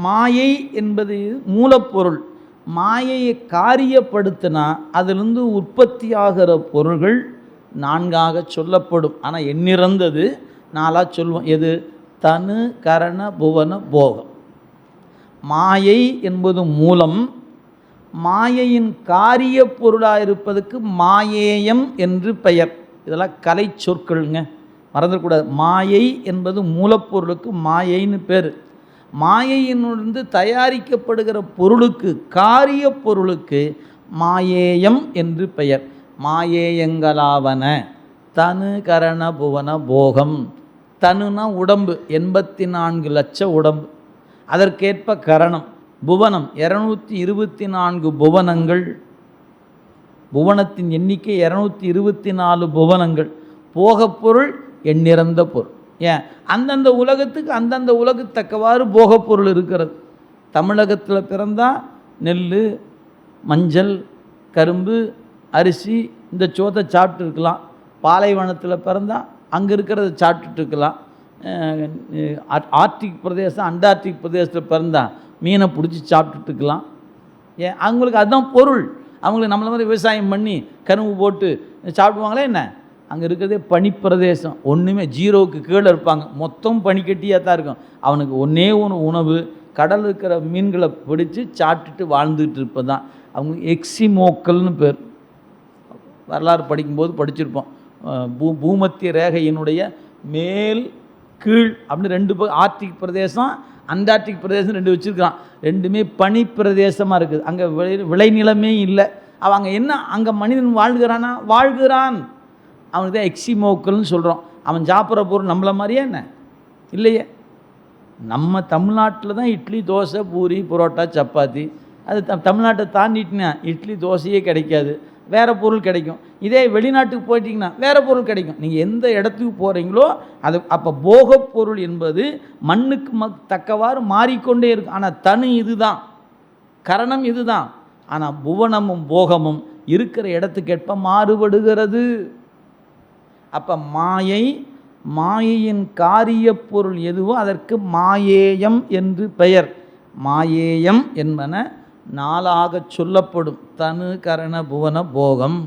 மாயை என்பது மூலப்பொருள். மாயையை காரியப்படுத்தினா அதிலிருந்து உற்பத்தியாகிற பொருள்கள் நான்காக சொல்லப்படும். ஆனால் எண்ணிறந்தது நாலாக சொல்வோம். எது? தனு கரண புவன போகம். மாயை என்பது மூலம் மாயையின் காரிய பொருளாக இருப்பதுக்கு மாயேயம் என்று பெயர். இதெல்லாம் கலை சொற்கள்ங்க. மறந்துடக்கூடாது. மாயை என்பது மூலப்பொருளுக்கு மாயைன்னு பேர். மாயையினிருந்து தயாரிக்கப்படுகிற பொருளுக்கு காரிய பொருளுக்கு மாயேயம் என்று பெயர். மாயேயங்களாவன. தனு கரண புவன போகம். தனுனா உடம்பு எண்பத்தி நான்கு லட்ச உடம்பு. அதற்கேற்ப கரணம் புவனம் இரநூத்தி இருபத்தி நான்கு புவனங்கள். புவனத்தின் எண்ணிக்கை இரநூத்தி இருபத்தி நாலு புவனங்கள். போகப் பொருள் எண்ணிறந்த பொருள். ஏன்? அந்தந்த உலகத்துக்கு அந்தந்த உலகத்துக்கு தக்கவாறு போகப் பொருள் இருக்கிறது. தமிழகத்தில் பிறந்தால் நெல் மஞ்சள் கரும்பு அரிசி இந்த சோத்தை சாப்பிட்டு இருக்கலாம் பாலைவனத்தில் பிறந்தால் அங்கே இருக்கிறத சாப்பிட்டுட்டு இருக்கலாம் ஆர்டிக் பிரதேசம் அண்டார்டிக் பிரதேசத்தில் பிறந்தால் மீனை பிடிச்சி சாப்பிட்டுட்டு இருக்கலாம் ஏன்? அவங்களுக்கு அதுதான் பொருள். அவங்களுக்கு நம்மள மாதிரி விவசாயம் பண்ணி கரும்பு போட்டு சாப்பிடுவாங்களே என்ன? அங்கே இருக்கிறதே பனிப்பிரதேசம். ஒன்றுமே ஜீரோவுக்கு கீழே இருப்பாங்க. மொத்தம் பனிக்கட்டியாக தான் இருக்கும். அவனுக்கு ஒன்றே ஒன்று உணவு கடல் இருக்கிற மீன்களை பிடிச்சி சாப்பிட்டுட்டு வாழ்ந்துட்டு இருப்பதான் அவங்க எக்ஸிமோக்கல்னு பேர். வரலாறு படிக்கும்போது படிச்சிருப்போம். பூ பூமத்திய ரேகையினுடைய மேல் கீழ் அப்படின்னு ரெண்டு ஆர்டிக் பிரதேசம் அண்டார்டிக் பிரதேசம் ரெண்டு வச்சுருக்கான் ரெண்டுமே பனி பிரதேசமாக இருக்குது. அங்கே விளை விளைநிலமே இல்லை. அவன் அங்கே என்ன அங்கே மனிதன் வாழ்கிறானா? வாழ்கிறான். அவனுக்கு தான் எக்ஸிமோக்கல்னு சொல்கிறோம் அவன் சாப்பிட்ற பொருள் நம்மளை மாதிரியே என்ன? இல்லையே. நம்ம தமிழ்நாட்டில் தான் இட்லி தோசை பூரி புரோட்டா சப்பாத்தி. அது த தமிழ்நாட்டை தாண்டிட்டுனா இட்லி தோசையே கிடைக்காது. வேறு பொருள் கிடைக்கும். இதே வெளிநாட்டுக்கு போயிட்டீங்கன்னா வேறு பொருள் கிடைக்கும். நீங்கள் எந்த இடத்துக்கு போகிறீங்களோ அது அப்போ போகப் பொருள் என்பது மண்ணுக்கு மக் தக்கவாறு மாறிக்கொண்டே இருக்கும். ஆனால் தனு இதுதான். கரணம் இதுதான். ஆனால் புவனமும் போகமும் இருக்கிற இடத்துக்கேற்ப மாறுபடுகிறது. அப்போ மாயை மாயையின் காரியப் பொருள் எதுவோ அதற்கு மாயேயம் என்று பெயர். மாயேயம் என்பன நாளாகச் சொல்லப்படும் தனு கரண புவன போகம்.